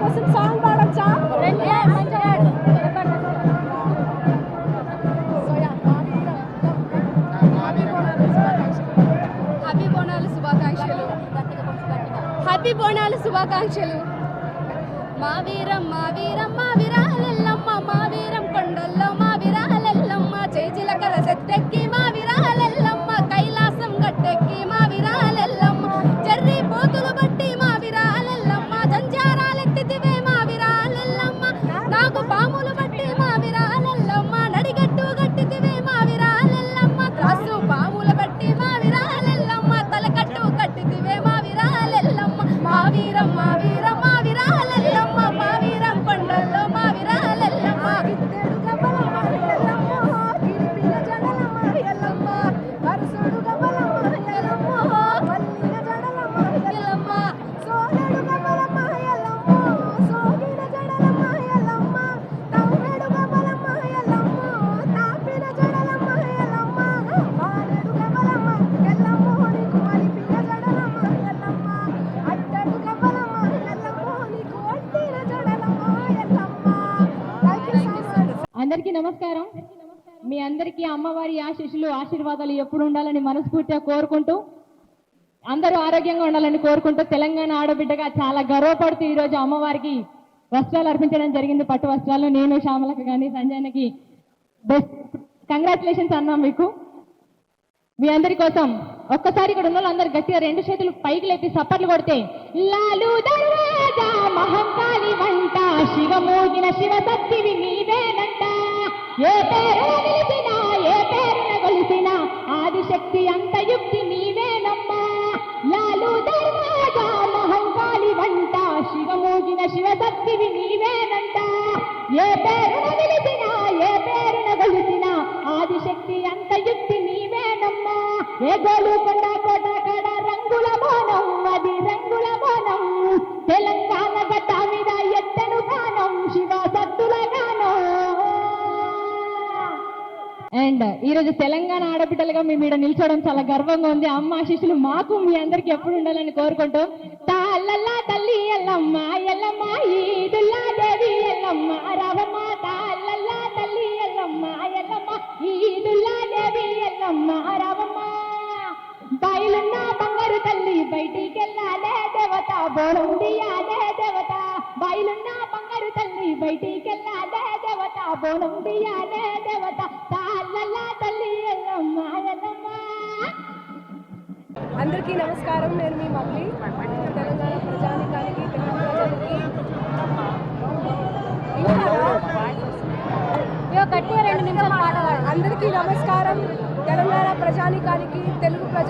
కోసం song పాడొచ్చా? Happy Bonalu శుభాకాంక్షలు. Happy Bonalu శుభాకాంక్షలు. మా వీరం మా వీరం మా విరాలెల్లమ్మ అందరికీ నమస్కారం. మీ అందరికీ అమ్మవారి ఆశీస్సులు ఆశీర్వాదాలు ఎప్పుడు ఉండాలని మనస్ఫూర్తిగా కోరుకుంటూ అందరూ ఆరోగ్యంగా ఉండాలని కోరుకుంటూ తెలంగాణ ఆడబిడ్డగా చాలా గర్వపడుతూ ఈరోజు అమ్మవారికి వస్త్రాలు అర్పించడం జరిగింది. పట్టు వస్త్రాలు నేను శ్యామలకు కానీ సంజయ్కి బెస్ట్. కంగ్రాచులేషన్స్ అన్నాం మీకు. మీ అందరి కోసం ఒక్కసారి ఇక్కడ ఉన్న అందరు గట్టిగా రెండు చేతులు పైకి లేపి సప్పట్లు కొడితే లాలు దర్వాజా మహంకాళి వంట శివమోగిన శివ శక్తివి నీవేనంట ఏ పేరు నిలిచినా ఏ పేరున కొలిసిన ఆదిశక్తి అంత యుక్తి నీవేనమ్మా. లాలు దర్వాజా మహంకాళి వంట శివమోగిన శివశక్తివి నీవేనంట. ఏ పేరున నిలిచినా ఏ పేరున కొలిసిన ఆదిశక్తి అంత యుక్తి నీవేనమ్మా. ఏ గోలు కొండ అండ్ ఈరోజు తెలంగాణ ఆడబిడ్డలుగా మేము ఇక్కడ నిల్చోవడం చాలా గర్వంగా ఉంది. అమ్మ ఆశీస్సులు మాకు మీ అందరికి ఎప్పుడు ఉండాలని కోరుకుంటూ తాళ్ళల్లా తల్లి ఎల్లమ్మ ఎల్లమ్మ ఈదుల్లా దేవి ఎల్లమ్మ రవమ్మ తాళ్ళల్లా తల్లి ఎల్లమ్మ ఎల్లమ్మ ఈదుల్లా దేవి ఎల్లమ్మ రవమ్మ. బయలున్న బంగారు తల్లి బయటికి వెళ్ళాలే దేవత బోరం దియాలే దేవత. బయలున్న బంగారు తల్లి బయటికి వెళ్ళాలే బోనం దియాలే దేవత తాళ్ళలా తల్లి అందరికీ నమస్కారం. నేను మీ మమ్మీ తెలంగాణ ప్రజానికానికి తెలుగు ప్రజలకి. అందరికీ నమస్కారం. తెలంగాణ ప్రజానికానికి తెలుగు ప్రజలకి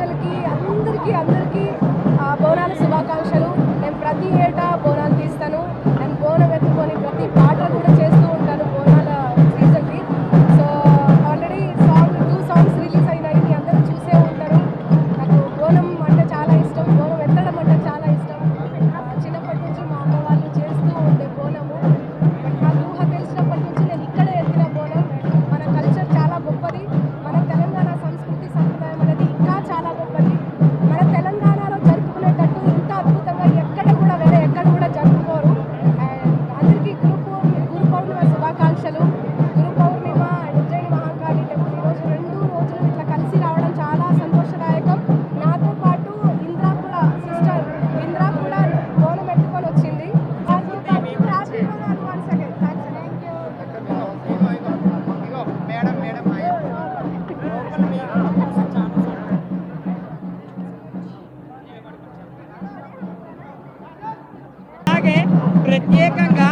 ప్రత్యేకంగా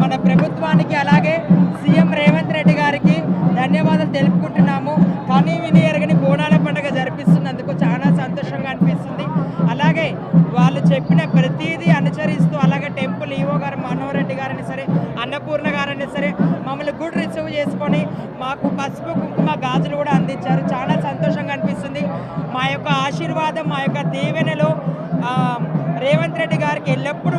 మన ప్రభుత్వానికి అలాగే సీఎం రేవంత్ రెడ్డి గారికి ధన్యవాదాలు తెలుపుకుంటున్నాము. కానీ విని ఎరగని బోనాల పండుగ జరిపిస్తున్నందుకు చాలా సంతోషంగా అనిపిస్తుంది. అలాగే వాళ్ళు చెప్పిన ప్రతిదీ అనుసరిస్తూ అలాగే టెంపుల్ ఈవో గారు మనోహర్ రెడ్డి గారైనా సరే అన్నపూర్ణ గారైనా సరే మమ్మల్ని గుడ్ రిసీవ్ చేసుకొని మాకు పసుపు కుంకుమ గాజులు కూడా అందించారు. చాలా సంతోషంగా అనిపిస్తుంది. మా యొక్క ఆశీర్వాదం మా యొక్క దీవెనలో రేవంత్ రెడ్డి గారికి ఎల్లప్పుడూ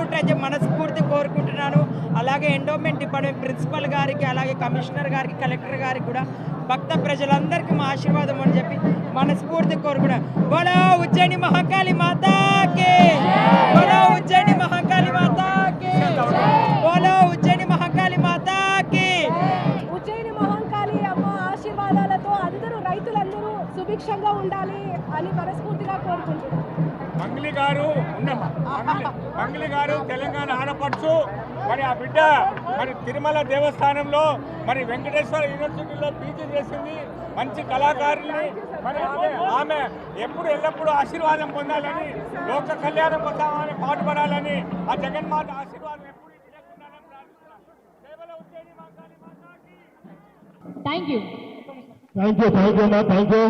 ఎండోమెంట్ డిపార్ట్మెంట్ ప్రిన్సిపల్ గారికి అలాగే కమిషనర్ గారికి కలెక్టర్ గారికి కూడా భక్త ప్రజలందరికీ మా ఆశీర్వాదం అని చెప్పి మనస్ఫూర్తి కోరుకున్నాం. బోలో ఉజ్జయిని మహాకాళి మాతాకి! బోలో ఉజ్జయిని మహాకాళి మాతాకి! బోలో ఉజ్జయిని మహాకాళి మాతాకి! ఉజ్జయిని మహాకాళి అమ్మ ఆశీర్వాదాలతో అందరూ రైతులందరూ సుభిక్షంగా ఉండాలి అని మనస్ఫూర్తిగా కోరుకుంటున్నాం. మంగ్లీ గారు మంగళి గారు తెలంగాణ ఆడపడుచు మరి ఆ బిడ్డ మరి తిరుమల దేవస్థానంలో మరి వెంకటేశ్వర యూనివర్సిటీలో పీజీ చేసింది మంచి కళాకారుల్ని మరి ఆమె ఆమె ఎప్పుడు ఎల్లప్పుడూ ఆశీర్వాదం పొందాలని లోక కళ్యాణం కోసం ఆమె పాటుపడాలని ఆ జగన్మాత ఆశీర్వాదం ఎప్పుడు thank you thank you thank you అమ్మా thank you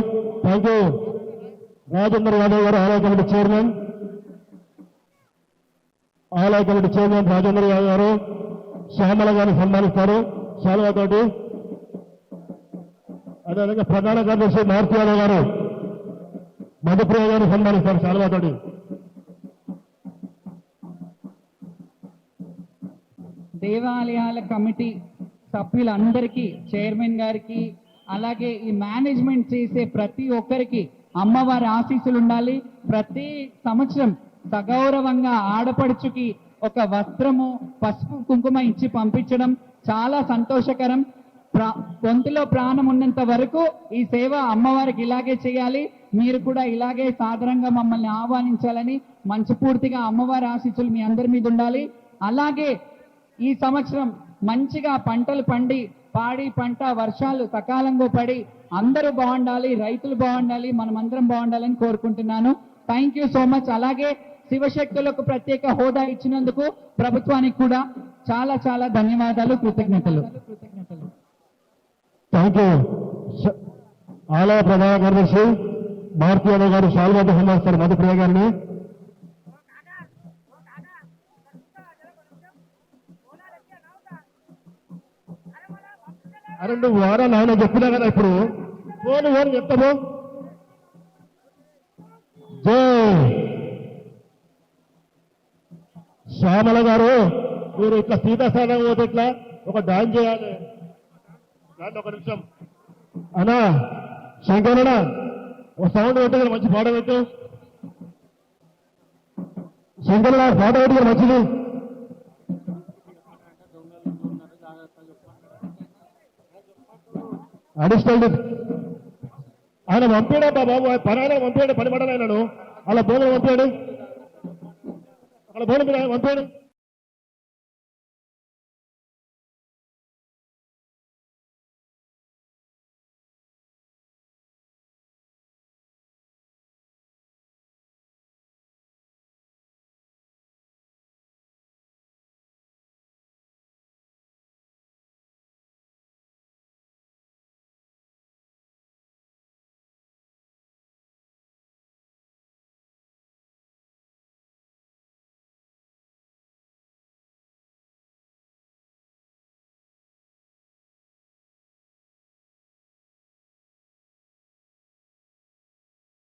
thank you Rajendra Yadav గారు ఆలయ కమిటీ చైర్మన్. ఆలయ కమిటీ చైర్మన్ రాజేంద్ర గారు శ్యామల గారిని సన్మానిస్తారు. శ్యామల శాలువాతోటి అదేవిధంగా ప్రధాన కార్యదర్శి మారుతి యాదవ్ గారు మధుప్రియ గారిని సన్మానిస్తారు శాలువాతోటి దేవాలయాల కమిటీ సభ్యులందరికీ చైర్మన్ గారికి అలాగే ఈ మేనేజ్మెంట్ చేసే ప్రతి ఒక్కరికి అమ్మవారి ఆశీస్సులు ఉండాలి. ప్రతి సంవత్సరం సగౌరవంగా ఆడపడుచుకి ఒక వస్త్రము పసుపు కుంకుమ ఇచ్చి పంపించడం చాలా సంతోషకరం. ప్రా- గొంతులో ప్రాణం ఉన్నంత వరకు ఈ సేవ అమ్మవారికి ఇలాగే చేయాలి. మీరు కూడా ఇలాగే సాధారణంగా మమ్మల్ని ఆహ్వానించాలని మనస్ఫూర్తిగా అమ్మవారి ఆశీస్సులు మీ అందరి మీద ఉండాలి. అలాగే ఈ సంవత్సరం మంచిగా పంటలు పండి పాడి పంట వర్షాలు సకాలంగా పడి అందరూ బాగుండాలి రైతులు బాగుండాలి మనమందరం బాగుండాలని కోరుకుంటున్నాను. థ్యాంక్ యూ సో మచ్ అలాగే శివశక్తులకు ప్రత్యేక హోదా ఇచ్చినందుకు ప్రభుత్వానికి కూడా చాలా చాలా ధన్యవాదాలు కృతజ్ఞతలు. థ్యాంక్ యూ శ- ఆలయ ప్రధాన కార్యదర్శి మారుతి గారు శాలువాతో సన్మానిస్తారు మధుప్రియ గారిని. అరే నువ్వు చెప్పినా కదా ఇప్పుడు. ఫోన్ ఎవరు చెప్తాము. జై. శ్యామల గారు మీరు ఇట్లా సీతాస్థానం పోతే ఇట్లా ఒక డాన్స్ చేయాలి. రండి ఒక నిమిషం. అన్నా శంకరనా ఒక సౌండ్ పెట్టు కదా మంచి పాట పెట్టు. శంకరనా పాట పెట్టు కదా మంచిది. అడిషనల్ ఆయన పంపాడా బాబు? పని ఆయన పంపాడు పని పడాలి ఆయనను అలా బోధన పంపాడు. అలా మీద పంపాడు